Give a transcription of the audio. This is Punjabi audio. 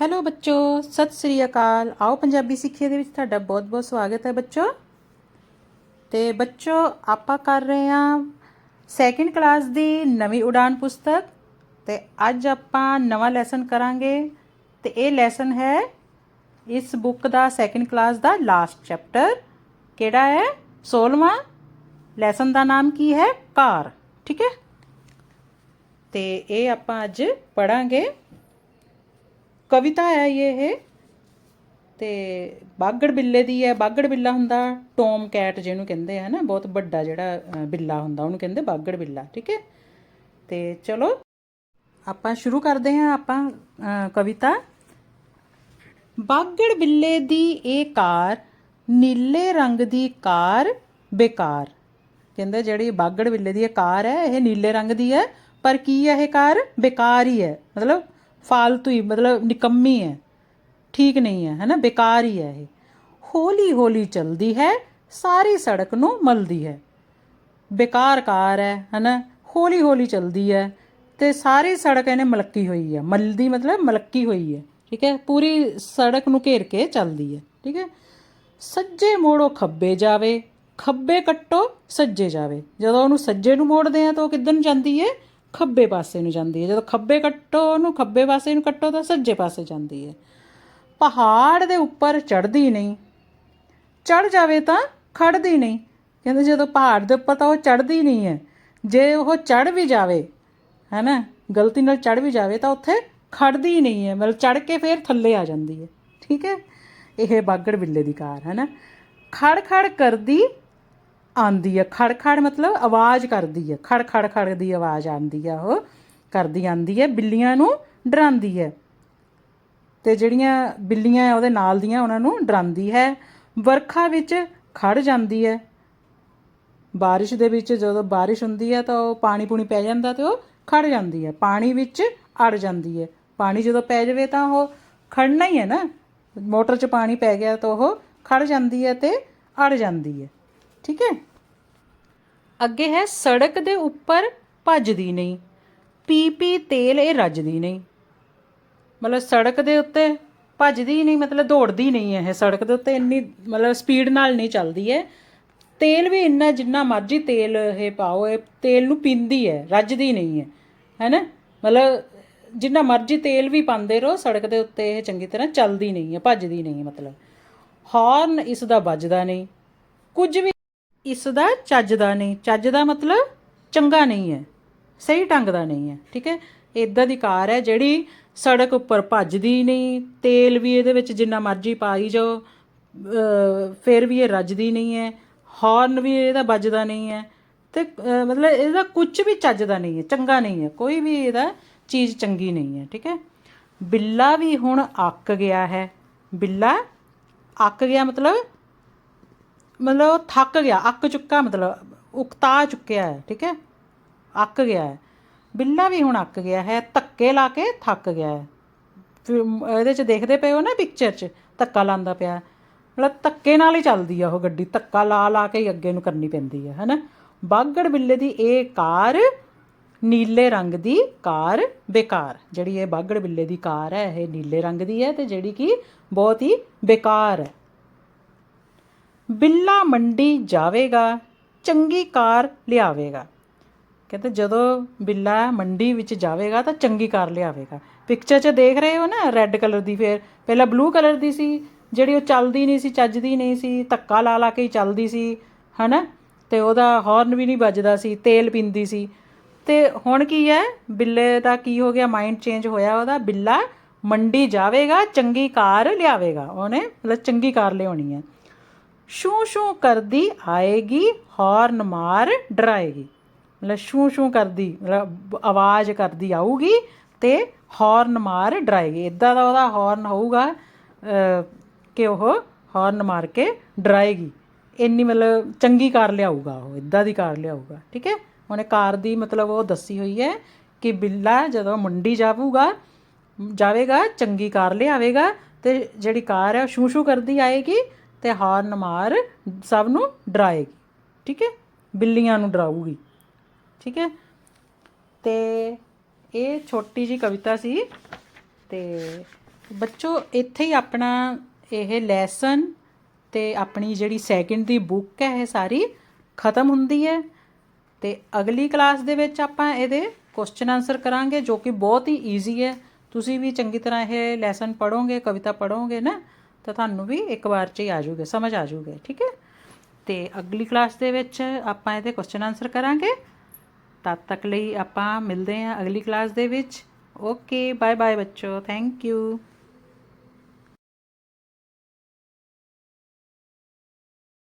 ਹੈਲੋ ਬੱਚੋ, ਸਤਿ ਸ੍ਰੀ ਅਕਾਲ। ਆਓ ਪੰਜਾਬੀ ਸਿੱਖਿਆ ਦੇ ਵਿੱਚ ਤੁਹਾਡਾ ਬਹੁਤ-ਬਹੁਤ ਸਵਾਗਤ ਹੈ ਬੱਚੋ। ਤੇ ਬੱਚੋ, ਆਪਾਂ ਕਰ ਰਹੇ ਹਾਂ ਸੈਕਿੰਡ ਕਲਾਸ ਦੀ ਨਵੀਂ ਉਡਾਨ ਪੁਸਤਕ। ਤੇ ਅੱਜ ਆਪਾਂ ਨਵਾਂ ਲੈਸਨ ਕਰਾਂਗੇ। ਤੇ ਇਹ ਲੈਸਨ ਹੈ ਇਸ ਬੁੱਕ ਦਾ ਸੈਕਿੰਡ ਕਲਾਸ ਦਾ ਲਾਸਟ ਚੈਪਟਰ ਕਿਹੜਾ ਹੈ? 16ਵਾਂ ਲੈਸਨ ਦਾ ਨਾਮ ਕੀ ਹੈ? ਕਾਰ ਠੀਕ ਹੈ? ਤੇ ਇਹ ਆਪਾਂ ਅੱਜ ਪੜਾਂਗੇ ਕਵਿਤਾ ਹੈ ਇਹ ਇਹ। ਤੇ ਬਾਗੜ ਬਿੱਲੇ ਦੀ ਹੈ, ਬਾਗੜ ਬਿੱਲਾ ਹੁੰਦਾ ਟੋਮ ਕੈਟ ਜਿਹਨੂੰ ਕਹਿੰਦੇ ਆ ਨਾ, ਬਹੁਤ ਵੱਡਾ ਜਿਹੜਾ ਬਿੱਲਾ ਹੁੰਦਾ, ਉਹਨੂੰ ਕਹਿੰਦੇ ਬਾਗੜ ਬਿੱਲਾ, ਠੀਕ ਹੈ? ਤੇ ਚਲੋ, ਆਪਾਂ ਸ਼ੁਰੂ ਕਰਦੇ ਹਾਂ ਆਪਾਂ ਕਵਿਤਾ। ਬਾਗੜ ਬਿੱਲੇ ਦੀ ਇਹ ਕਾਰ ਨੀਲੇ ਰੰਗ ਦੀ ਕਾਰ ਬੇਕਾਰ। ਕਹਿੰਦੇ ਜਿਹੜੀ ਬਾਗੜ ਬਿੱਲੇ ਦੀ ਇਹ ਕਾਰ ਹੈ, ਇਹ ਨੀਲੇ ਰੰਗ ਦੀ ਹੈ, ਪਰ ਕੀ ਹੈ ਇਹ ਕਾਰ? ਬੇਕਾਰ ਹੀ ਹੈ। ਮਤਲਬ ਫਾਲਤੂ ਹੀ, ਮਤਲਬ ਨਿਕੰਮੀ ਹੈ, ਠੀਕ ਨਹੀਂ ਹੈ, ਹੈਨਾ, ਬੇਕਾਰ ਹੀ ਹੈ ਇਹ। ਹੌਲੀ ਹੌਲੀ ਚੱਲਦੀ ਹੈ, ਸਾਰੀ ਸੜਕ ਨੂੰ ਮਲਦੀ ਹੈ। ਬੇਕਾਰ ਕਾਰ ਹੈ, ਹੈਨਾ, ਹੌਲੀ ਹੌਲੀ ਚੱਲਦੀ ਹੈ ਤੇ ਸਾਰੀ ਸੜਕ ਇਹਨੇ ਮਲਕੀ ਹੋਈ ਹੈ। ਮਲਦੀ ਮਤਲਬ ਮਲਕੀ ਹੋਈ ਹੈ, ਠੀਕ ਹੈ, ਪੂਰੀ ਸੜਕ ਨੂੰ ਘੇਰ ਕੇ ਚੱਲਦੀ ਹੈ, ਠੀਕ ਹੈ। ਸੱਜੇ ਮੋੜੋ ਖੱਬੇ ਜਾਵੇ, ਖੱਬੇ ਕੱਟੋ, ਸੱਜੇ ਜਾਵੇ। ਜਦੋਂ ਉਹਨੂੰ ਸੱਜੇ ਨੂੰ ਮੋੜਦੇ ਆ ਤਾਂ ਉਹ ਕਿੱਧਰ ਨੂੰ ਜਾਂਦੀ ਹੈ? ਖੱਬੇ ਪਾਸੇ ਨੂੰ ਜਾਂਦੀ ਹੈ। ਜਦੋਂ ਖੱਬੇ ਕੱਟੋ ਉਹਨੂੰ, ਖੱਬੇ ਪਾਸੇ ਨੂੰ ਕੱਟੋ ਤਾਂ ਸੱਜੇ ਪਾਸੇ ਜਾਂਦੀ ਹੈ। ਪਹਾੜ ਦੇ ਉੱਪਰ ਚੜਦੀ ਨਹੀਂ। ਚੜ ਜਾਵੇ ਤਾਂ ਖੜਦੀ ਨਹੀਂ। ਕਹਿੰਦੇ ਜਦੋਂ ਪਹਾੜ ਦੇ ਉੱਪਰ ਤਾਂ ਉਹ ਚੜਦੀ ਨਹੀਂ ਹੈ। ਜੇ ਉਹ ਚੜ ਵੀ ਜਾਵੇ ਹੈਨਾ ਗਲਤੀ ਨਾਲ ਚੜ ਵੀ ਜਾਵੇ ਤਾਂ ਉੱਥੇ ਖੜਦੀ ਨਹੀਂ ਹੈ। ਮਤਲਬ ਚੜ ਕੇ ਫੇਰ ਥੱਲੇ ਆ ਜਾਂਦੀ ਹੈ। ਠੀਕ ਹੈ? ਇਹ ਬਾਗੜ ਬਿੱਲੇ ਦੀ ਕਾਰ, ਹੈ ਨਾ? ਖੜ ਖੜ ਕਰਦੀ ਆਂਦੀ ਹੈ ਖੜ ਖੜ ਮਤਲਬ ਆਵਾਜ਼ ਕਰਦੀ ਹੈ ਖੜ ਖੜ ਖੜ ਦੀ ਆਵਾਜ਼ ਆਂਦੀ ਹੈ ਉਹ, ਕਰਦੀ ਆਂਦੀ ਹੈ ਬਿੱਲੀਆਂ ਨੂੰ ਡਰਾਉਂਦੀ ਹੈ ਤੇ ਜਿਹੜੀਆਂ ਬਿੱਲੀਆਂ ਉਹਦੇ ਨਾਲ ਦੀਆਂ ਉਹਨਾਂ ਨੂੰ ਡਰਾਉਂਦੀ ਹੈ। ਵਰਖਾ ਵਿੱਚ ਖੜ ਜਾਂਦੀ ਹੈ। ਬਾਰਿਸ਼ ਦੇ ਵਿੱਚ ਜਦੋਂ ਬਾਰਿਸ਼ ਹੁੰਦੀ ਹੈ ਤਾਂ ਉਹ ਪਾਣੀ ਪੂਣੀ ਪੈ ਜਾਂਦਾ ਤੇ ਉਹ ਖੜ ਜਾਂਦੀ ਹੈ। ਪਾਣੀ ਵਿੱਚ ਅੜ ਜਾਂਦੀ ਹੈ। ਪਾਣੀ ਜਦੋਂ ਪੈ ਜਾਵੇ ਤਾਂ ਉਹ ਖੜਨਾ ਹੀ ਹੈ ਨਾ। ਮੋਟਰ 'ਚ ਪਾਣੀ ਪੈ ਗਿਆ ਤਾਂ ਉਹ ਖੜ ਜਾਂਦੀ ਹੈ ਤੇ ਅੜ ਜਾਂਦੀ ਹੈ। ਠੀਕ ਹੈ? ਅੱਗੇ ਹੈ, ਸੜਕ ਦੇ ਉੱਪਰ ਭੱਜਦੀ ਨਹੀਂ। ਪੀ ਪੀ ਤੇਲ ਇਹ ਰੱਜਦੀ ਨਹੀਂ। ਮਤਲਬ ਸੜਕ ਦੇ ਉੱਤੇ ਭੱਜਦੀ ਨਹੀਂ, ਮਤਲਬ ਦੌੜਦੀ ਨਹੀਂ ਹੈ ਇਹ। ਸੜਕ ਦੇ ਉੱਤੇ ਇੰਨੀ, ਮਤਲਬ ਸਪੀਡ ਨਾਲ ਨਹੀਂ ਚੱਲਦੀ ਹੈ ਤੇਲ ਵੀ ਇੰਨਾ ਜਿੰਨਾ ਮਰਜ਼ੀ ਤੇਲ ਇਹ ਪਾਓ, ਇਹ ਤੇਲ ਨੂੰ ਪੀਂਦੀ ਹੈ, ਰੱਜਦੀ ਨਹੀਂ ਹੈ। ਹੈਨਾ? ਮਤਲਬ ਜਿੰਨਾ ਮਰਜ਼ੀ ਤੇਲ ਵੀ ਪਾਉਂਦੇ ਰਹੋ, ਸੜਕ ਦੇ ਉੱਤੇ ਇਹ ਚੰਗੀ ਤਰ੍ਹਾਂ ਚੱਲਦੀ ਨਹੀਂ ਹੈ, ਭੱਜਦੀ ਨਹੀਂ ਹੈ ਮਤਲਬ। ਹਾਰਨ ਇਸ ਦਾ ਵੱਜਦਾ ਨਹੀਂ। ਕੁਝ ਵੀ ਇਸ ਦਾ ਚੱਜ ਦਾ ਨਹੀਂ। ਚੱਜ ਦਾ ਮਤਲਬ ਚੰਗਾ ਨਹੀਂ ਹੈ। ਸਹੀ ਢੰਗ ਦਾ ਨਹੀਂ ਹੈ। ਠੀਕ ਹੈ? ਇਦਾਂ ਦੀ ਕਾਰ ਹੈ ਜਿਹੜੀ ਸੜਕ ਉੱਪਰ ਭੱਜਦੀ ਨਹੀਂ, ਤੇਲ ਵੀ ਇਹਦੇ ਵਿੱਚ ਜਿੰਨਾ ਮਰਜ਼ੀ ਪਾਈ ਜਾਓ ਫਿਰ ਵੀ ਇਹ ਰੱਜਦੀ ਨਹੀਂ ਹੈ ਹਾਰਨ ਵੀ ਇਹਦਾ ਵੱਜਦਾ ਨਹੀਂ ਹੈ ਤੇ ਮਤਲਬ ਇਹਦਾ ਕੁਝ ਵੀ ਚੱਜ ਦਾ ਨਹੀਂ ਹੈ, ਚੰਗਾ ਨਹੀਂ ਹੈ। ਕੋਈ ਵੀ ਇਹਦਾ ਚੀਜ਼ ਚੰਗੀ ਨਹੀਂ ਹੈ। ਠੀਕ ਹੈ? ਬਿੱਲਾ ਵੀ ਹੁਣ ਅੱਕ ਗਿਆ ਹੈ। ਬਿੱਲਾ ਅੱਕ ਗਿਆ ਮਤਲਬ ਮਤਲਬ ਉਹ ਥੱਕ ਗਿਆ, ਅੱਕ ਚੁੱਕਾ ਮਤਲਬ, ਉਕਤਾ ਚੁੱਕਿਆ ਹੈ, ਠੀਕ ਹੈ? ਅੱਕ ਗਿਆ ਹੈ। ਬਿੱਲਾ ਵੀ ਹੁਣ ਅੱਕ ਗਿਆ ਹੈ, ਧੱਕੇ ਲਾ ਕੇ ਥੱਕ ਗਿਆ ਹੈ। ਫਿਰ ਇਹਦੇ ਚ ਦੇਖਦੇ ਪਏ ਹੋ ਨਾ ਪਿਕਚਰ ਚ, ਧੱਕਾ ਲਾਉਂਦਾ ਪਿਆ ਮਤਲਬ ਧੱਕੇ ਨਾਲ ਹੀ ਚੱਲਦੀ ਆ ਉਹ ਗੱਡੀ, ਧੱਕਾ ਲਾ ਲਾ ਕੇ ਹੀ ਅੱਗੇ ਨੂੰ ਕਰਨੀ ਪੈਂਦੀ ਹੈ ਹੈਨਾ? ਬਾਗੜ ਬਿੱਲੇ ਦੀ ਇਹ ਕਾਰ ਨੀਲੇ ਰੰਗ ਦੀ ਕਾਰ ਬੇਕਾਰ, ਜਿਹੜੀ ਇਹ ਬਾਗੜ ਬਿੱਲੇ ਦੀ ਕਾਰ ਹੈ, ਇਹ ਨੀਲੇ ਰੰਗ ਦੀ ਹੈ ਤੇ ਜਿਹੜੀ ਕਿ ਬਹੁਤ ਹੀ ਬੇਕਾਰ ਹੈ। ਬਿੱਲਾ ਮੰਡੀ ਜਾਵੇਗਾ, ਚੰਗੀ ਕਾਰ ਲਿਆਵੇਗਾ। ਕਹਿੰਦੇ ਜਦੋਂ ਬਿੱਲਾ ਮੰਡੀ ਵਿੱਚ ਜਾਵੇਗਾ ਤਾਂ ਚੰਗੀ ਕਾਰ ਲਿਆਵੇਗਾ। ਪਿਕਚਰ 'ਚ ਦੇਖ ਰਹੇ ਹੋ ਨਾ ਰੈੱਡ ਕਲਰ ਦੀ ਫੇਰ। ਪਹਿਲਾਂ ਬਲੂ ਕਲਰ ਦੀ ਸੀ, ਜਿਹੜੀ ਉਹ ਚੱਲਦੀ ਨਹੀਂ ਸੀ, ਚੱਜਦੀ ਨਹੀਂ ਸੀ, ਧੱਕਾ ਲਾ ਲਾ ਕੇ ਹੀ ਚੱਲਦੀ ਸੀ, ਹਨਾ? ਤੇ ਉਹਦਾ ਹਾਰਨ ਵੀ ਨਹੀਂ ਵੱਜਦਾ ਸੀ, ਤੇਲ ਪੀਂਦੀ ਸੀ। ਤੇ ਹੁਣ ਕੀ ਹੈ, ਬਿੱਲੇ ਦਾ ਕੀ ਹੋ ਗਿਆ ਮਾਈਂਡ ਚੇਂਜ ਹੋਇਆ ਉਹਦਾ, ਬਿੱਲਾ ਮੰਡੀ ਜਾਵੇਗਾ, ਚੰਗੀ ਕਾਰ ਲਿਆਵੇਗਾ। ਉਹਨੇ ਮਤਲਬ ਚੰਗੀ ਕਾਰ ਲਿਆਉਣੀ ਹੈ। ਸ਼ੂ ਸ਼ੂ ਕਰਦੀ ਆਏਗੀ, ਹਾਰਨ ਮਾਰ ਡਰਾਏਗੀ। ਮਤਲਬ ਸ਼ੂ ਸ਼ੂ ਕਰਦੀ, ਮਤਲਬ ਆਵਾਜ਼ ਕਰਦੀ ਆਊਗੀ ਤੇ ਹਾਰਨ ਮਾਰ ਡਰਾਏਗੀ। ਇਦਾਂ ਦਾ ਉਹਦਾ ਹਾਰਨ ਹੋਊਗਾ ਕਿ ਉਹ ਹਾਰਨ ਮਾਰ ਕੇ ਡਰਾਏਗੀ। ਇੰਨੀ ਮਤਲਬ ਚੰਗੀ ਕਾਰ ਲਿਆਊਗਾ ਉਹ ਇਦਾਂ ਦੀ ਕਾਰ ਲਿਆਊਗਾ, ਠੀਕ ਹੈ? ਉਹਨੇ ਕਾਰ ਦੀ ਮਤਲਬ ਉਹ ਦੱਸੀ ਹੋਈ ਹੈ ਕਿ ਬਿੱਲਾ ਜਦੋਂ ਮੰਡੀ ਜਾਊਗਾ, ਜਾਵੇਗਾ, ਚੰਗੀ ਕਾਰ ਲਿਆਵੇਗਾ ਤੇ ਜਿਹੜੀ ਕਾਰ ਹੈ ਉਹ ਸ਼ੂ ਸ਼ੂ ਕਰਦੀ ਆਏਗੀ ਤੇ ਹਾਰਨ ਮਾਰ, ਸਭ ਨੂੰ ਡਰਾਏਗੀ। ਠੀਕ ਹੈ? ਬਿੱਲੀਆਂ ਨੂੰ ਡਰਾਊਗੀ। ਠੀਕ ਹੈ? ਤੇ ਇਹ ਛੋਟੀ ਜੀ ਕਵਿਤਾ ਸੀ। ਤੇ ਬੱਚੋ, ਇੱਥੇ ਹੀ ਆਪਣਾ ਇਹ ਲੈਸਨ ਤੇ ਆਪਣੀ ਜਿਹੜੀ ਸੈਕਿੰਡ ਦੀ ਬੁੱਕ ਹੈ, ਇਹ ਸਾਰੀ ਖਤਮ ਹੁੰਦੀ ਹੈ। ਤੇ ਅਗਲੀ ਕਲਾਸ ਦੇ ਵਿੱਚ ਆਪਾਂ ਇਹਦੇ ਕੁਐਸਚਨ ਆਨਸਰ ਕਰਾਂਗੇ, ਜੋ ਕਿ ਬਹੁਤ ਹੀ ਈਜ਼ੀ ਹੈ। ਤੁਸੀਂ ਵੀ ਚੰਗੀ ਤਰ੍ਹਾਂ ਇਹ ਲੈਸਨ ਪੜੋਗੇ ਕਵਿਤਾ ਪੜੋਗੇ ਨਾ ਤਾਂ ਤੁਹਾਨੂੰ ਵੀ ਇੱਕ ਵਾਰ 'ਚ ਹੀ ਆ ਜਾਊਗੇ, ਸਮਝ ਆ ਜਾਊਗੇ, ਠੀਕ ਹੈ? ਤੇ ਅਗਲੀ ਕਲਾਸ ਦੇ ਵਿੱਚ ਆਪਾਂ ਇਹਦੇ ਕੁਐਸਚਨ ਆਨਸਰ ਕਰਾਂਗੇ। ਤਦ ਤੱਕ ਲਈ ਆਪਾਂ ਮਿਲਦੇ ਹਾਂ ਅਗਲੀ ਕਲਾਸ ਦੇ ਵਿੱਚ। ਓਕੇ ਬਾਏ ਬਾਏ ਬੱਚੋ ਥੈਂਕ ਯੂ